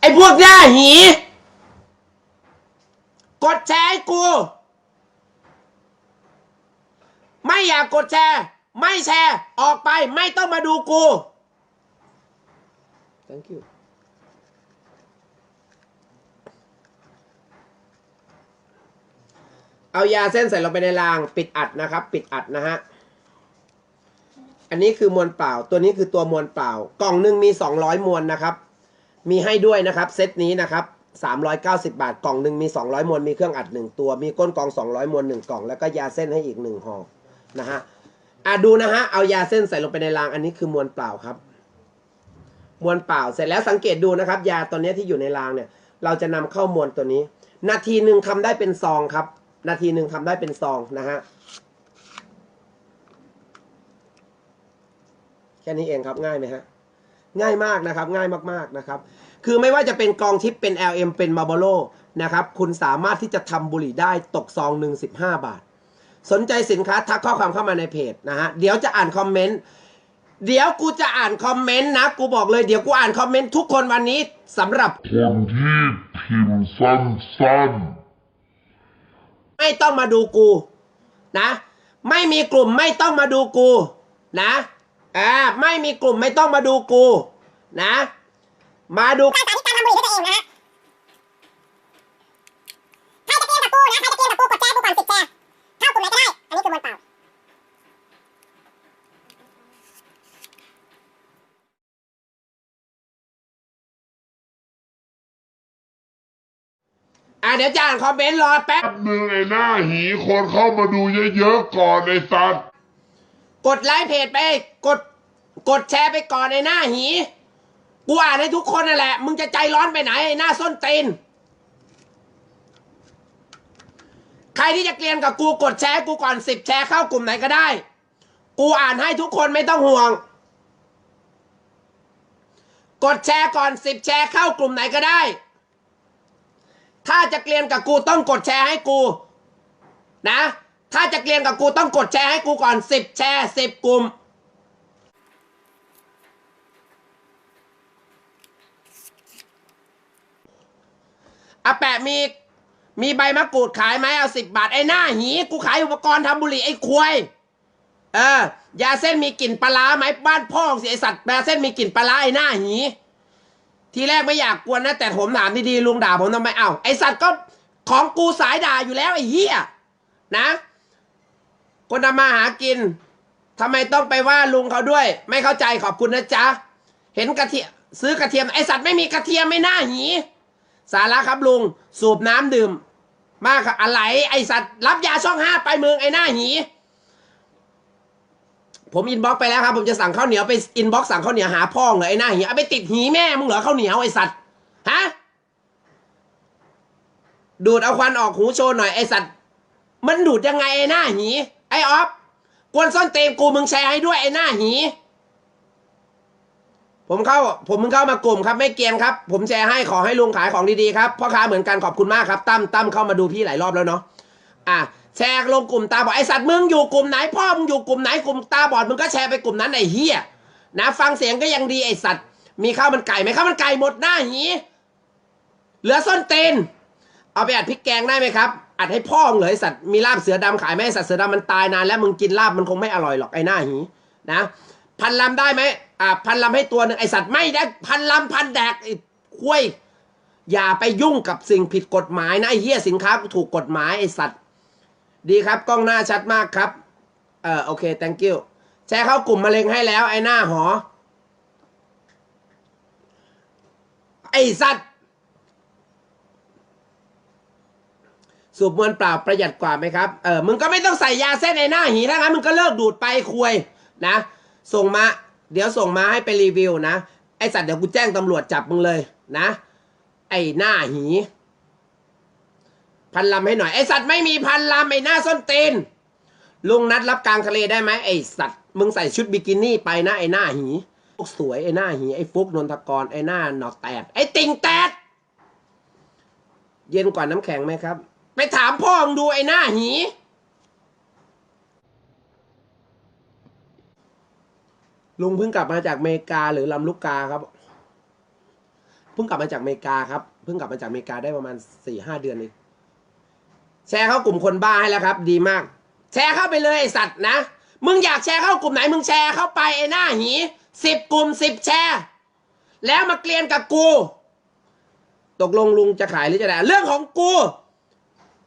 ไอ้พวกหน้าหี กดแชร์ให้กู ไม่อยากกดแชร์ ไม่แชร์ ออกไปไม่ต้องมาดูกู thank you เอายาเส้นใส่ลงไปในราง ปิดอัดนะครับ ปิดอัดนะฮะ อันนี้คือมวลเปล่า ตัวนี้คือตัวมวลเปล่า กล่องหนึ่งมี 200 มวลนะครับ มีให้ด้วยนะครับ เซตนี้นะครับ 390 บาท กล่องหนึ่งมี 200 มวล มีเครื่องอัด 1 ตัว มีก้นกอง 200 มวล 1 กล่อง แล้วก็ยาเส้นให้อีก 1ห่อนะฮะอะดูนะฮะ เอายาเส้นใส่ลงไปในราง อันนี้คือมวลเปล่าครับ มวลเปล่า เสร็จแล้วสังเกตดูนะครับ ยาตัวนี้ที่อยู่ในรางเนี่ย เราจะนำเข้ามวลตัวนี้ นาทีหนึ่งทำได้เป็นซองครับ นาทีหนึ่งทำได้เป็นซองนะฮะ แค่นี้เองครับ ง่ายไหมฮะ ง่ายมากนะครับ ง่ายมากๆนะครับ คือไม่ว่าจะเป็นกองทิปเป็น LM เป็นมาร์บโลนะครับ คุณสามารถที่จะทำบุหรี่ได้ตกซองหนึ่งสิบห้าบาท สนใจสินค้าทักข้อความเข้ามาในเพจนะฮะ เดี๋ยวจะอ่านคอมเมนต์ เดี๋ยวกูจะอ่านคอมเมนต์นะ กูบอกเลยเดี๋ยวกูอ่านคอมเมนต์ทุกคนวันนี้สำหรับคนที่พิมพ์สั้นๆ ไม่ต้องมาดูกูนะ ไม่มีกลุ่มไม่ต้องมาดูกูนะ อ่าไม่มีกลุ่มไม่ต้องมาดูกู นะ มาดูสาธิตการทำบุหรี่ด้วยตัวเองนะฮะใครจะเกมกับกูนะใครจะเกมกับกูกดแชร์กูก่อนสิบแชร์เข้ากลุ่มไหนก็ได้ อันนี้คือมวลเปล่าอ่าเดี๋ยวจะอ่านคอมเมนต์รอแป๊บแป๊บหนึ่งไอ้หน้าหีคนเข้ามาดูเยอะๆก่อนไอ้สัตว์ กดไลค์เพจไป กดแชร์ไปก่อนในหน้าหี กูอ่านให้ทุกคนนั่นแหละ มึงจะใจร้อนไปไหนไอ้หน้าส้นตีน ใครที่จะเกลียนกับกูกดแชร์กูก่อนสิบแชร์เข้ากลุ่มไหนก็ได้ กูอ่านให้ทุกคนไม่ต้องห่วง กดแชร์ก่อนสิบแชร์เข้ากลุ่มไหนก็ได้ ถ้าจะเกลียนกับกูต้องกดแชร์ให้กู นะ ถ้าจะเกลียนกับกูต้องกดแชร์ให้กูก่อนสิบแชร์สิบกลุ่ม อาแปะมีมีใบมะกรูดขายไหมเอาสิบบาทไอ้หน้าหีกูขายอุปกรณ์ทำบุหรี่ไอ้ควยเออยาเส้นมีกลิ่นปลาไหมบ้านพ่อสิไอสัตว์ยาเส้นมีกลิ่นปลาร้าไอ้หน้าหี ทีแรกไม่อยากกวนนะ แต่ผมถามดีๆลุงด่าผมทำไมเอ้าไอสัตว์ก็ของกูสายด่าอยู่แล้วไอ้เหี้ยนะ คนทำมาหากินทำไมต้องไปว่าลุงเขาด้วย ไม่เข้าใจขอบคุณนะจ๊ะเห็นกระเทียมซื้อกระเทียมไอสัตว์ไม่มีกระเทียมไม่น่าหี สาระครับลุงสูบน้ำดื่ม มากครับอะไร ไอสัตว์รับยาช่องห้าไปเมืองไอหน้าหี ผมอินบ็อกซ์ไปแล้วครับ ผมจะสั่งข้าวเหนียวไปอินบ็อกซ์สั่งข้าวเหนียวหาพ่องเหรอไอหน้าหีเอาไปติดหีแม่มึงเหรอข้าวเหนียวไอสัตว์ฮะดูดเอาควันออกหูโชว์หน่อยไอสัตว์มันดูดยังไงไอหน้าหีไอออฟกวนส้นเตมกูมึงแชร์ให้ด้วยไอหน้าหี ผมเข้าผมมึงเข้ามากลุ่มครับ ไม่เกียนครับ ผมแชร์ให้ขอให้ลุงขายของดีๆครับพ่อค้าเหมือนกันขอบคุณมากครับตั้มตั้มเข้ามาดูพี่หลายรอบแล้วเนาะอะแชร์ลงกลุ่มตาบอดไอสัตว์มึงอยู่กลุ่มไหนพ่อมึงอยู่กลุ่มไหนกลุ่มตาบอดมึงก็แชร์ไปกลุ่มนั้นไอเฮียนะ ฟังเสียงก็ยังดีไอสัตว์ มีข้าวมันไก่ไหมข้าวมันไก่หมดหน้าหีเหลือส้นเตนเอาไปอัดพริกแกงได้ไหมครับอัดให้พ่อมึงเลยสัตว์มีลาบเสือดำขายไหมสัตว์เสือดำมันตายนานแล้วมึงกินลาบมันคงไม่อร่อยหรอกไอหน้าหีนะ พันลำได้ไหม อ่าพันลำให้ตัวหนึ่งไอสัตว์ไม่ได้พันลำพันแดกไอ้คุยอย่าไปยุ่งกับสิ่งผิดกฎหมายนะไอเหี้ยสินค้าถูกกฎหมายไอสัตว์ ดีครับกล้องหน้าชัดมากครับ เออโอเค thank you แชร์เข้ากลุ่มมะเร็งให้แล้วไอหน้าหอ ไอสัตว์สูบมวลเปล่าประหยัดกว่าไหมครับ เออ มึงก็ไม่ต้องใส่ยาเส้นในหน้าหีถ้างั้นมึงก็เลิกดูดไปคุยนะ ส่งมา เดี๋ยวส่งมาให้ไปรีวิวนะ ไอสัตว์เดี๋ยวกูแจ้งตำรวจจับมึงเลยนะ ไอหน้าหี พันลำให้หน่อย ไอสัตว์ไม่มีพันลำไอหน้าส้นตีนลุงนัดรับกลางทะเลได้ไหมไอสัตว์มึงใส่ชุดบิกินี่ไปนะไอหน้าหีพวกสวยไอหน้าหีไอฟุกนนทกรไอหน้าหนอกแตดไอติงแตดเย็นกว่าน้ำแข็งไหมครับ ไปถามพ่อมึงดูไอหน้าหี ลุงเพิ่งกลับมาจากเมกาหรือลำลูกกาครับเพิ่งกลับมาจากเมกาครับเพิ่งกลับมาจากเมกาได้ประมาณสี่ห้าเดือนเองแชร์เข้ากลุ่มคนบ้าให้แล้วครับ ดีมาก แชร์เข้าไปเลยไอสัตว์นะมึงอยากแชร์เข้ากลุ่มไหนมึงแชร์เข้าไปไอ้หน้าหีสิบกลุ่มสิบแชร์ แล้วมาเกลียนกับกู ตกลงลุงจะขายหรือจะด่าเรื่องของกู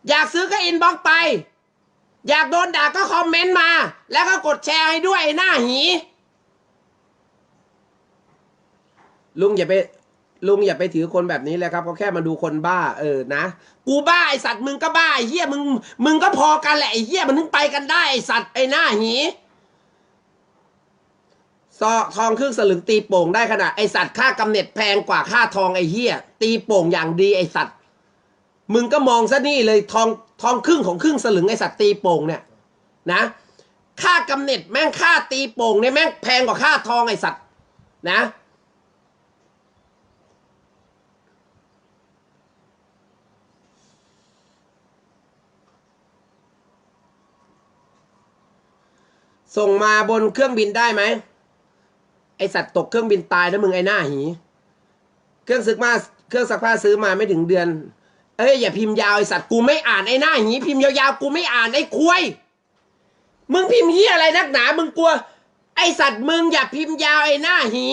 อยากซื้อก็อินบ็อกไป อยากโดนด่าก็คอมเมนต์มา แล้วก็กดแชร์ให้ด้วยไอ้หน้าหี ลุงอย่าไปลุงอย่าไปถือคนแบบนี้เลยครับเขาแค่มาดูคนบ้า เออนะกูบ้าไอสัตว์มึงก็บ้าไอเหี้ยมึงมึงก็พอกันแหละไอเหี้ยมันถึงไปกันได้ไอสัตว์ไอหน้าหีซอทองครึ่งสลึงตีโป่งได้ขนาดไอสัตว์ค่ากำเนิดแพงกว่าค่าทองไอเหี้ยตีโป่งอย่างดีไอสัตว์มึงก็มองซะนี่เลยทองทองครึ่งของครึ่งสลึงไอสัตว์ตีโป่งเนี่ยนะ ค่ากำเนิดแม่งค่าตีโป่งเนี่ยแม่งแพงกว่าค่าทองไอสัตว์นะ ส่งมาบนเครื่องบินได้ไหมไอสัตว์ตกเครื่องบินตายนะมึงไอหน้าหี เครื่องซึกมาเครื่องซักผ้าซื้อมาไม่ถึงเดือน เอ้ยอย่าพิมพ์ยาวไอสัตว์กูไม่อ่านไอหน้าหีพิมพ์ยาวๆกูไม่อ่านไอคุยมึงพิมพ์เฮียอะไรนักหนา มึงกลัว ไอสัตว์มึงอย่าพิมพ์ยาวไอหน้าหี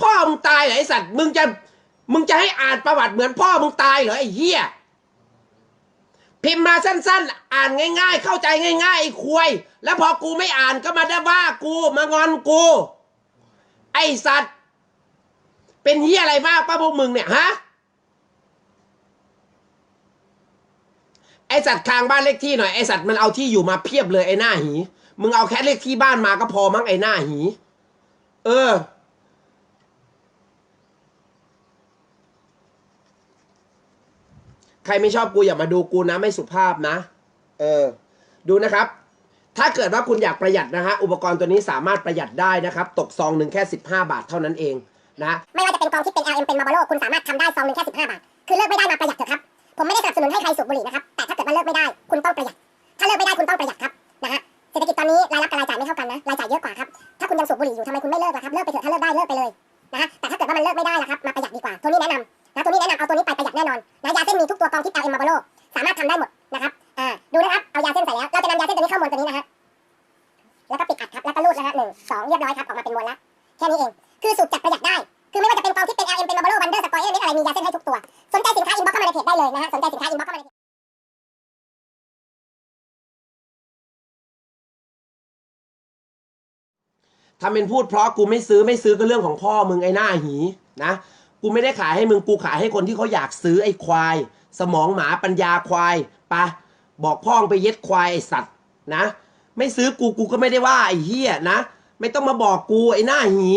พ่อมึงตายเหรอไอสัตว์มึงจะมึงจะให้อ่านประวัติเหมือนพ่อมึงตายเหรอไอเฮีย พิมพ์มาสั้นๆ อ่านง่าย ๆ เข้าใจง่ายๆไอ้ควย แล้วพอกูไม่อ่านก็มาได้ว่ากูมางอนกู ไอสัตว์ เป็นเฮียอะไรมากป้าพวกมึงเนี่ยฮะไอสัตว์คางบ้านเลขที่หน่อยไอสัตว์มันเอาที่อยู่มาเพียบเลยไอหน้าหี มึงเอาแค่เลขที่บ้านมาก็พอมั้งไอหน้าหี เออ ใครไม่ชอบกูอย่ามาดูกูนะไม่สุภาพนะ เออ ดูนะครับ ถ้าเกิดว่าคุณอยากประหยัดนะฮะอุปกรณ์ตัวนี้สามารถประหยัดได้นะครับ ตกซองหนึ่งแค่ 15 บาทเท่านั้นเองนะไม่ว่าจะเป็นกองที่เป็น RM เป็นมาบโลคุณสามารถทำได้ซองหนึ่งแค่15บาท คือเลิกไม่ได้มาประหยัดเถอะครับ ผมไม่ได้สนับสนุนให้ใครสูบบุหรี่นะครับ แต่ถ้าเกิดว่าเลิกไม่ได้ คุณต้องประหยัด คือสูบจัดประหยัดได้ คือไม่ว่าจะเป็นกองที่เป็น RM เป็น Marlboro Wonder Squire นี่อะไรมียาเส้นให้ทุกตัว สนใจสินค้าอินบ็อกซ์เข้ามาในเพจได้เลยนะฮะ สนใจสินค้าอินบ็อกซ์เข้ามาในเพจถ้าเป็นพูดเพราะกูไม่ซื้อไม่ซื้อก็เรื่องของพ่อมึงไอ้หน้าหีนะ กูไม่ได้ขายให้มึงกูขายให้คนที่เขาอยากซื้อไอ้ควาย สมองหมาปัญญาควายปะบอกพ่องไปเย็ดควายไอ้สัตว์นะ ไม่ซื้อกูกูก็ไม่ได้ว่าไอ้เหี้ยนะ ไม่ต้องมาบอกกูไอ้หน้าหี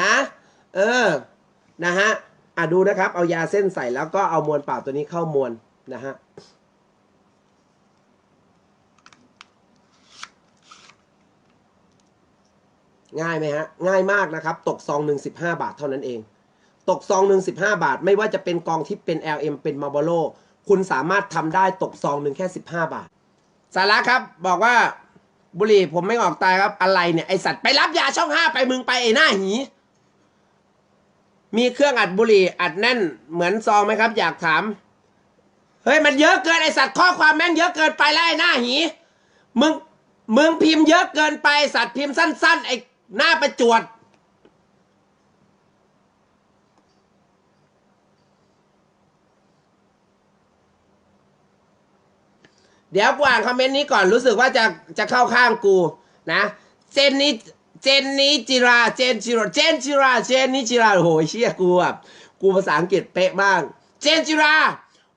นะเออนะฮะอะดูนะครับ เอายาเส้นใส่แล้วก็เอามวลเปล่าตัวนี้เข้ามวลนะฮะง่ายไหมฮะง่ายมากนะครับ ตกซองหนึ่งสิบห้าบาทเท่านั้นเอง ตกซองหนึ่งสิบห้าบาท ไม่ว่าจะเป็นกองที่เป็น LM เป็น m a r b o l o คุณสามารถทำได้ตกซองหนึ่งแค่สิบห้าบาท สาระครับบอกว่าบุหรี่ผมไม่ออกตายครับอะไรเนี่ย ไอสัตว์ไปรับยาช่องห้าไปมึงไปไอหน้าหี มีเครื่องอัดบุหรี่อัดแน่นเหมือนซองไหมครับ อยากถาม เฮ้ยมันเยอะเกินไอสัตว์ข้อความแม่งเยอะเกินไปแล้วไอหน้าหี มึงมึงพิมพ์เยอะเกินไปสัตว์พิมพ์สั้น ๆ ไอหน้าประจวดเดี๋ยวกูอ่านคอมเมนต์นี้ก่อนรู้สึกว่าจะจะเข้าข้างกูนะ เจนนี้ เจนนี้จิรา เจนจิราเจนจิรา เจนนี้จิรา โอ้โหเชี่ยกูแบบกูภาษาอังกฤษเป๊ะมาก เจนจิรา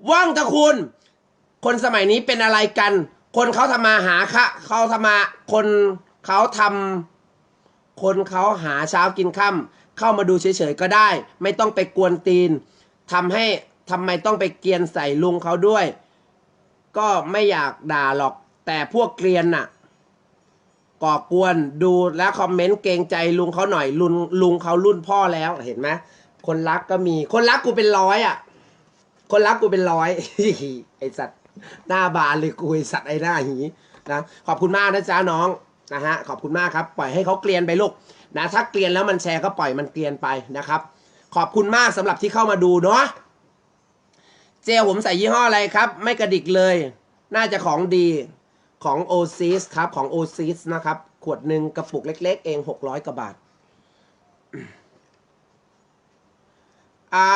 ว่องตะคุณ คนสมัยนี้เป็นอะไรกัน คนเขาทำมาหาค่ะเขาทำมา คนเขาทำคนเขาหาเช้ากินค่ำเข้ามาดูเฉยๆก็ได้ ไม่ต้องไปกวนตีนทำให้ทำไมต้องไปเกียนใส่ลุงเขาด้วย ก็ไม่อยากด่าหรอก แต่พวกเกรียนน่ะ ก่อกวนดูและคอมเมนต์เกรงใจลุงเขาหน่อยลุงลุงเขารุ่นพ่อแล้วเห็นไหมคนรักก็มีคนรักกูเป็นร้อยอะ คนรักกูเป็นร้อยไอสัตว์หน้าบานเลยกูไอสัตว์ไอหน้าหีนะขอบคุณมากนะจ๊ะน้องนะฮะขอบคุณมากครับ ปล่อยให้เขาเกลียนไปลูกนะถ้าเกลียนแล้วมันแชร์ก็ปล่อยมันเกลียนไปนะครับ ขอบคุณมากสำหรับที่เข้ามาดูเนาะเจลผมใส่ยี่ห้ออะไรครับ ไม่กระดิกเลย น่าจะของดี ของ o อซิสครับของ o อซิสนะครับ ขวดหนึ่งกระปุกเล็ก ๆ เอง600กว่าบาทอ่า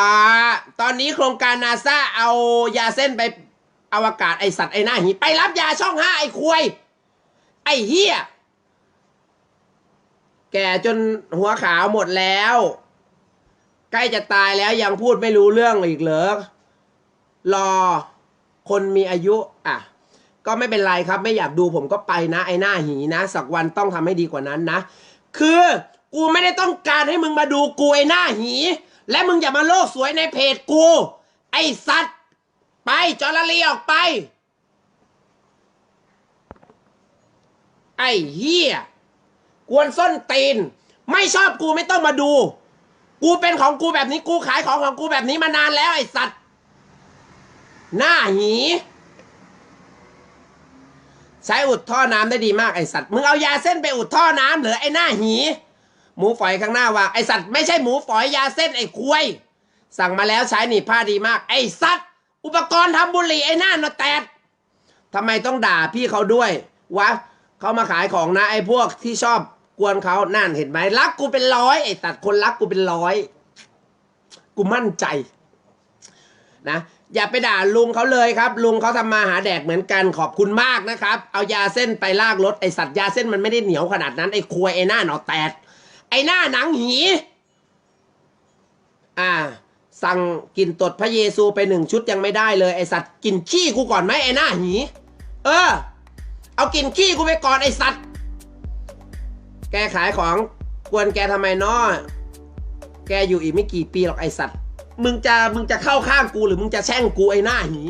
ตอนนี้โครงการนาซาเอายาเส้นไปอวกาศไอสัตว์ไอหน้าหีไปรับยาช่องห้าไอควย ไอเฮียแก่จนหัวขาวหมดแล้ว ใกล้จะตายแล้วยังพูดไม่รู้เรื่องอีกเหรอรอคนมีอายุ อะ ก็ไม่เป็นไรครับ ไม่อยากดูผมก็ไปนะ ไอหน้าหีนะ สักวันต้องทำให้ดีกว่านั้นนะ คือกูไม่ได้ต้องการให้มึงมาดูกูไอหน้าหี และมึงอย่ามาโลกสวยในเพจกู ไอสัตว์ ไปจอร์ลีออกไป ไอเฮียกวนส้นตีน ไม่ชอบกูไม่ต้องมาดู กูเป็นของกูแบบนี้กูขายของของกูแบบนี้มานานแล้วไอสัตว์ หน้าหี ใช้อุดท่อน้ำได้ดีมากไอสัตว์มึงเอายาเส้นไปอุดท่อน้ำเหรือไอหน้าหีหมูฝอยข้างหน้าว่าไอสัตว์ไม่ใช่หมูฝอยยาเส้นไอควยสั่งมาแล้วใช้หนีผ้าดีมาก ไอสัตว์อุปกรณ์ทำบุหรี่ไอหน้านอแตดทำไมต้องด่าพี่เขาด้วยวะเขามาขายของนะไอพวกที่ชอบกวนเขานั่นเห็นไหมรักกูเป็นร้อยไอตัดคนรักกูเป็นร้อย กูมั่นใจ นะ อย่าไปด่าลุงเขาเลยครับ ลุงเขาทำมาหาแดกเหมือนกันขอบคุณมากนะครับ เอายาเส้นไปลากรถไอสัตว์ยาเส้นมันไม่ได้เหนียวขนาดนั้นไอควยไอหน้าหนอแตดไอหน้าหนังหี อ่า สั่งกินตดพระเยซูไปหนึ่งชุดยังไม่ได้เลยไอสัตว์กินขี้กูก่อนไหมไอหน้าหี เออ เอากินขี้กูไปก่อนไอสัตว์ แกขายของกวนแกทำไมน้อแกอยู่อีกไม่กี่ปีหรอกไอสัตว์ มึงจะมึงจะเข้าข้างกูหรือมึงจะแช่งกูไอ้หน้าหี